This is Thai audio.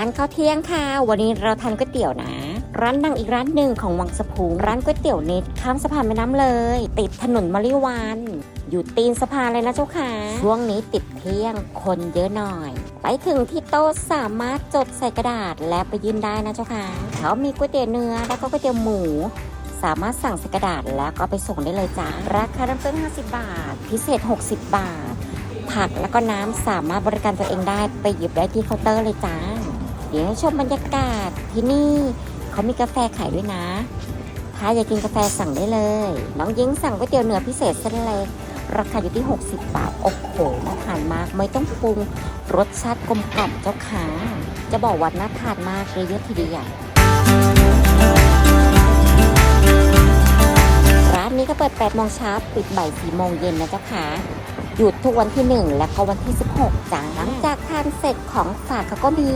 านข้าวเที่ยงค่ะ วันนี้เราทานก๋วยเตี๋ยวนะ ร้านดังอีกร้านหนึ่งของวังสะพุงร้านก๋วยเตี๋ยวเน็ตข้ามสะพานแม่น้ำเลย ติดถนนมะลิวันอยู่ตีนสะพานเลยนะเจ้าค่ะ ช่วงนี้ติดเที่ยงคนเยอะหน่อย ไปถึงที่โต๊ะสามารถจดใส่กระดาษและไปยื่นได้นะเจ้าค่ะเขามีก๋วยเตี๋ยวเนื้อแล้วก็ก๋วยเตี๋ยวหมูสามารถสั่งใส่กระดาษแล้วก็ไปส่งได้เลยจ้าราคาเริ่มต้น 50 บาท พิเศษ 60 บาท ผักแล้วก็น้ำสามารถบริการตัวเองได้ไปหยิบได้ที่เคาน์เตอร์เลยจ้า เดี๋ยวให้ชมบรรยากาศที่นี่เขามีกาแฟขายด้วยนะ ถ้าอยากกินกาแฟสั่งได้เลย น้องยิ้งสั่งก๋วยเตี๋ยวเนื้อพิเศษเส้นเล็กราคาอยู่ที่ 60 บาท โอ้โหน่าทานมาก ไม่ต้องปรุง รสชาติกลมกล่อมเจ้าขาจะบอกว่าน่าทานมากเลยเยอะทีเดียวร้านนี้ก็เปิด 8 โมงเช้าปิดบ่าย 4 โมงเย็นนะเจ้าค่ะหยุดทุกวันที่ 1 และก็วันที่ 16จ้าหลังจากทานเสร็จของฝากเขาก็มี